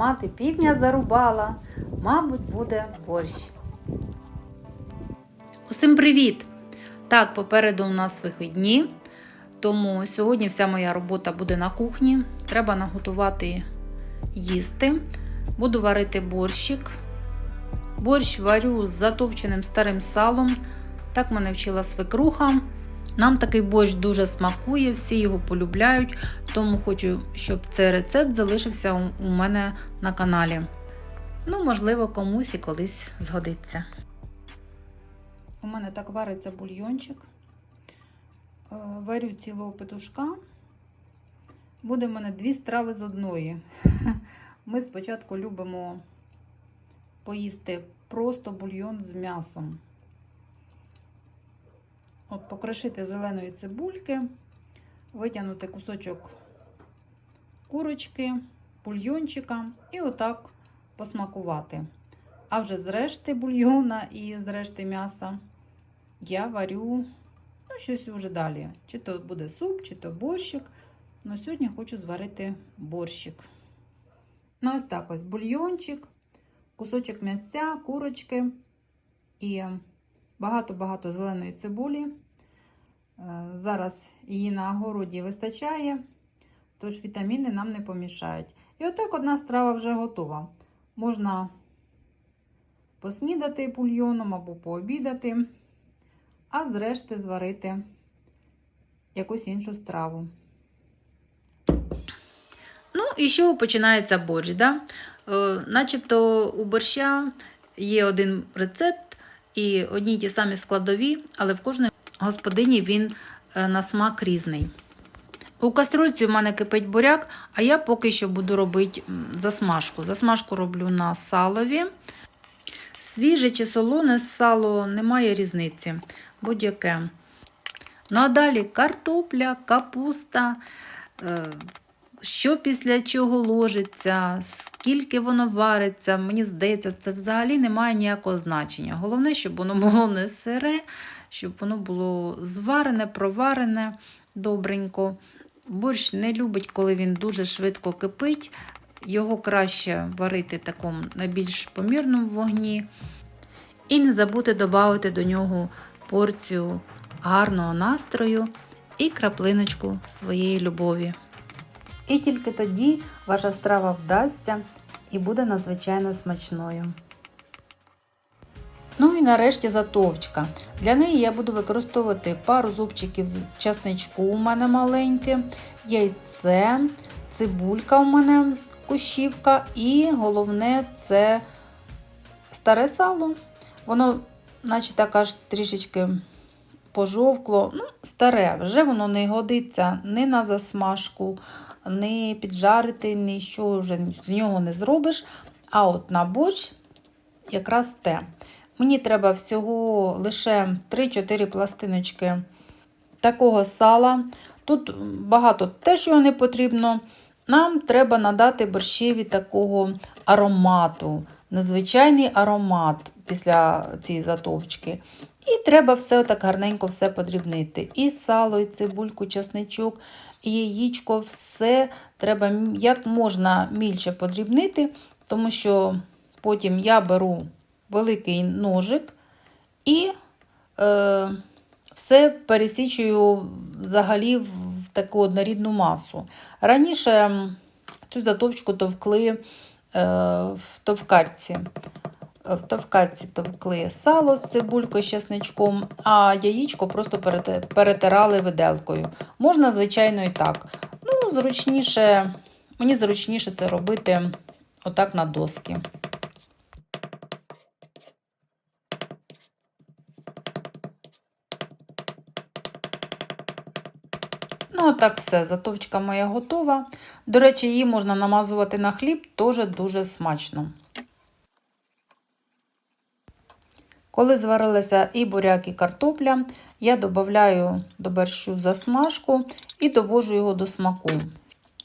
мати півня зарубала, мабуть, буде борщ. Усім привіт! Так, попереду у нас вихідні, тому сьогодні вся моя робота буде на кухні. Треба наготувати їсти. Буду варити борщик. Борщ варю з затовченим старим салом. Так мене вчила свекруха. Нам такий борщ дуже смакує, всі його полюбляють, тому хочу, щоб цей рецепт залишився у- мене на каналі. Ну, можливо, комусь і колись згодиться. У мене так вариться бульйончик. Е, Варю цілого петушка. Буде в мене дві страви з одної. Ми спочатку любимо поїсти просто бульйон з м'ясом. От покришити зеленої цибульки, витягнути кусочок курочки, бульйончика і отак посмакувати. А вже з решти бульйона і з решти м'яса я варю ну, щось уже далі. Чи то буде суп, чи то борщик. Ну, сьогодні хочу зварити борщик. Ну, ось так ось бульйончик, кусочок м'ясця, курочки і багато-багато зеленої цибулі. Е, Зараз її на огороді вистачає, тож вітаміни нам не помішають. І отак одна страва вже готова. Можна поснідати бульйоном або пообідати, а зрешти зварити якусь іншу страву. Ну, і чого починається борщ? Да? Е, начебто у борща є один рецепт і одні й ті самі складові, але в кожної господині він е, на смак різний. У каструльці у мене кипить буряк, а я поки що буду робити засмажку. Засмажку роблю на салові. Свіже чи солоне сало немає різниці. Будь-яке. Ну а далі картопля, капуста, е, що після чого ложиться, скільки воно вариться. Мені здається, це взагалі не має ніякого значення. Головне, щоб воно було не сире, щоб воно було зварене, проварене добренько. Борщ не любить, коли він дуже швидко кипить. Його краще варити такому на більш помірному вогні. І не забути додати до нього порцію гарного настрою і краплиночку своєї любові. І тільки тоді ваша страва вдасться і буде надзвичайно смачною. Ну і нарешті затовчка. Для неї я буду використовувати пару зубчиків з часничку у мене маленьке, яйце, цибулька у мене кущівка і головне це старе сало. Воно, наче так аж трішечки пожовкло, ну, старе, вже воно не годиться ні на засмажку, ні піджарити, нічого вже з нього не зробиш. А от на борщ якраз те. Мені треба всього лише 3-4 пластиночки такого сала. Тут багато теж його не потрібно. Нам треба надати борщеві такого аромату, незвичайний аромат після цієї затовчки. І треба все так гарненько все подрібнити. І сало, і цибульку, часничок, яєчко, все треба як можна мільше подрібнити, тому що потім я беру великий ножик і е, все пересічую взагалі в таку однорідну масу. Раніше цю затовчку товкли е, в товкарці. Е, В товкаці товкли сало з цибулькою, з чесничком, а яєчко просто перетирали виделкою. Можна, звичайно, і так. Ну, зручніше, мені зручніше це робити отак на доски. Ну, отак все, затовчка моя готова. До речі, її можна намазувати на хліб, теж дуже смачно. Коли зварилися і буряк, і картопля, я додаю до борщу засмажку і довожу його до смаку.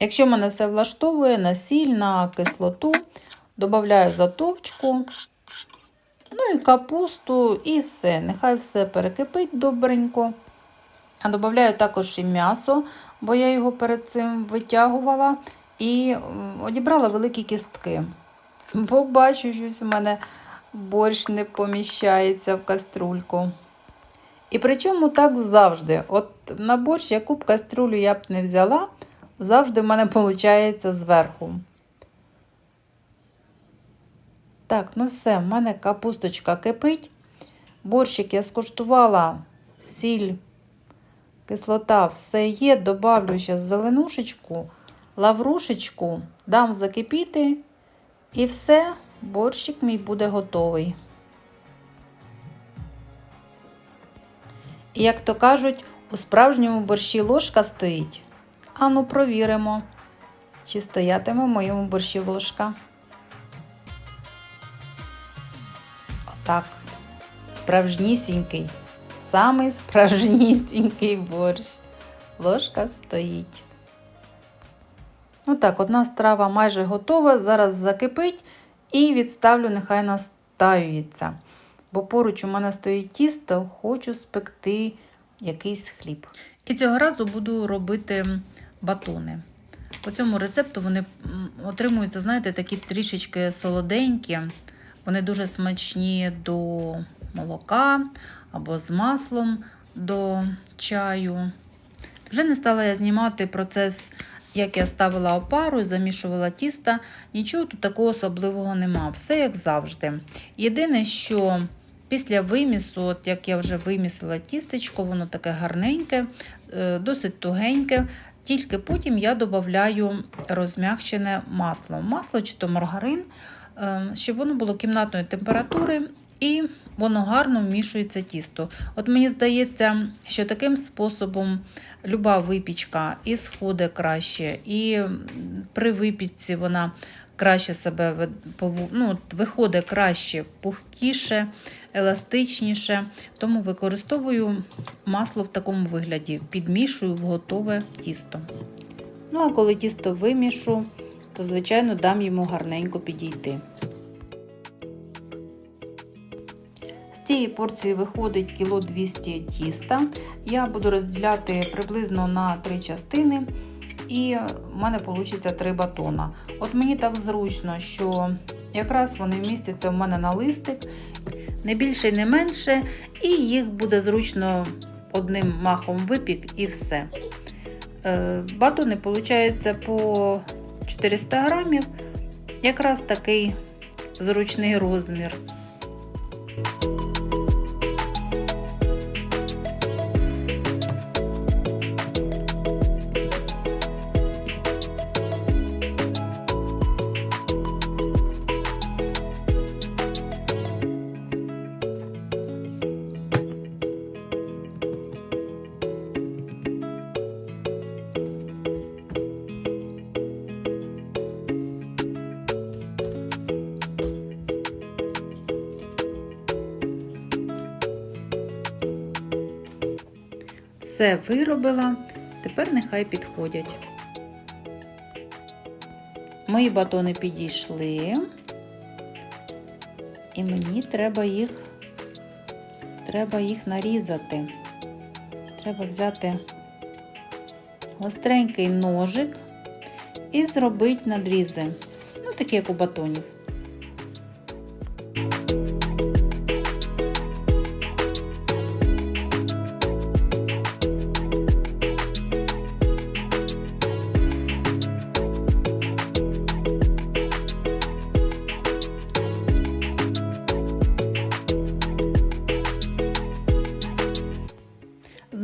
Якщо мене все влаштовує на сіль, на кислоту, додаю затовчку, ну і капусту, і все. Нехай все перекипить добренько. А додаю також і м'ясо, бо я його перед цим витягувала і одібрала великі кістки. Бо бачу, щось у мене борщ не поміщається в каструльку. І причому так завжди. От на борщ, яку б каструлю я б не взяла, завжди в мене виходить зверху. Так, ну все, в мене капусточка кипить. Борщик я скуштувала, сіль, кислота, все є. Добавлю зараз зеленушечку, лаврушечку, дам закипіти. І все, борщик мій буде готовий. І як то кажуть, у справжньому борщі ложка стоїть. Ану, провіримо, чи стоятиме в моєму борщі ложка. Отак. Справжнісінький. Самий справжнісінький борщ. Ложка стоїть. Ну так, одна страва майже готова. Зараз закипить і відставлю, нехай настаюється. Бо поруч у мене стоїть тісто, хочу спекти якийсь хліб. І цього разу буду робити батони. По цьому рецепту вони отримуються, знаєте, такі трішечки солоденькі. Вони дуже смачні до молока або з маслом до чаю. Вже не стала я знімати процес, як я ставила опару і замішувала тісто. Нічого тут такого особливого нема. Все як завжди. Єдине, що після вимісу, от як я вже вимісила тістечко, воно таке гарненьке, е, досить тугеньке. Тільки потім я додаю розм'якчене масло. Масло чи то маргарин, е, щоб воно було кімнатної температури і воно гарно вмішується тісто. От мені здається, що таким способом люба випічка і сходить краще, і при випічці вона краще себе ну, виходить краще, пухкіше, еластичніше. Тому використовую масло в такому вигляді, підмішую в готове тісто. Ну а коли тісто вимішу, то звичайно дам йому гарненько підійти. Цієї порції виходить кіло 200 тіста. Я буду розділяти приблизно на три частини, і в мене вийде 3 батона. От мені так зручно, що якраз вони вмістяться в мене на листик, не більше, і не менше, і їх буде зручно одним махом випік і все. Е, Батони виходить по 400 грамів, якраз такий зручний розмір. Все виробила, тепер нехай підходять. Мої батони підійшли, і мені треба їх, треба їх нарізати. Треба взяти гостренький ножик і зробити надрізи. Ну, такі, як у батонів.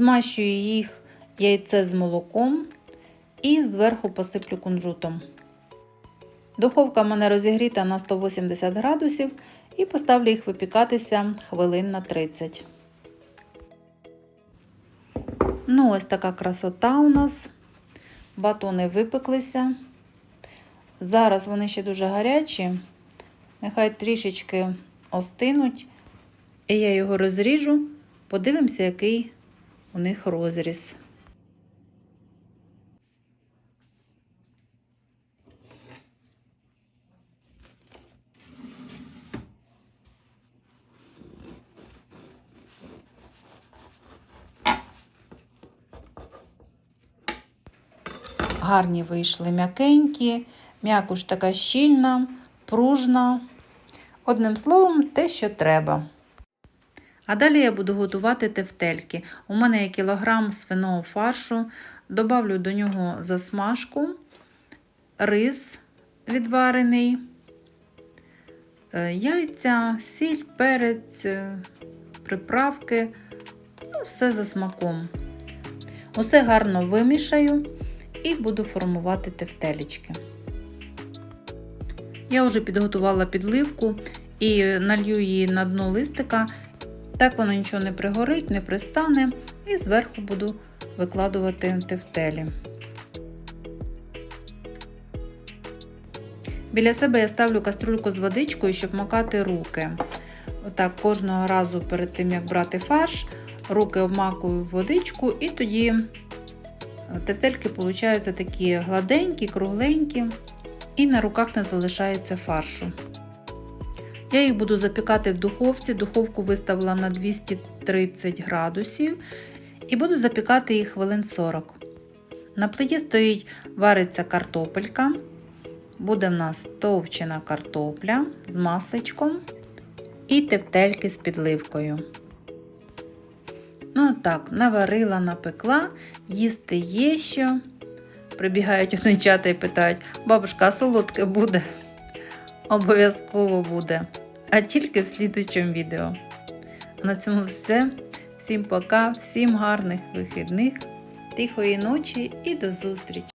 Змащую їх яйце з молоком і зверху посиплю кунжутом. Духовка в мене розігріта на 180 градусів і поставлю їх випікатися хвилин на 30. Ну, ось така красота у нас. Батони випеклися. Зараз вони ще дуже гарячі. Нехай трішечки остинуть. І я його розріжу. Подивимося, який у них розріз. Гарні вийшли м'якенькі, м'якуш така щільна, пружна. Одним словом, те, що треба. А далі я буду готувати тефтельки. У мене є кілограм свиного фаршу, добавлю до нього засмажку, рис відварений, е, яйця, сіль, перець, е, приправки, ну, все за смаком. Усе гарно вимішаю і буду формувати тефтелечки. Я вже підготувала підливку і налью її на дно листика. Так воно нічого не пригорить, не пристане, і зверху буду викладувати тефтелі. Біля себе я ставлю каструльку з водичкою, щоб макати руки. Отак кожного разу перед тим, як брати фарш, руки обмакую в водичку, і тоді тефтельки получаються такі гладенькі, кругленькі, і на руках не залишається фаршу. Я їх буду запікати в духовці. Духовку виставила на 230 градусів і буду запікати їх хвилин 40. На плиті стоїть вариться картопелька. Буде в нас товчена картопля з масличком і тефтельки з підливкою. Ну так, наварила, напекла, їсти є що. Прибігають онучата і питають, бабушка, а солодке буде? Обов'язково буде. А тільки в слідучому відео. На цьому все. Всім пока, всім гарних вихідних, тихої ночі і до зустрічі!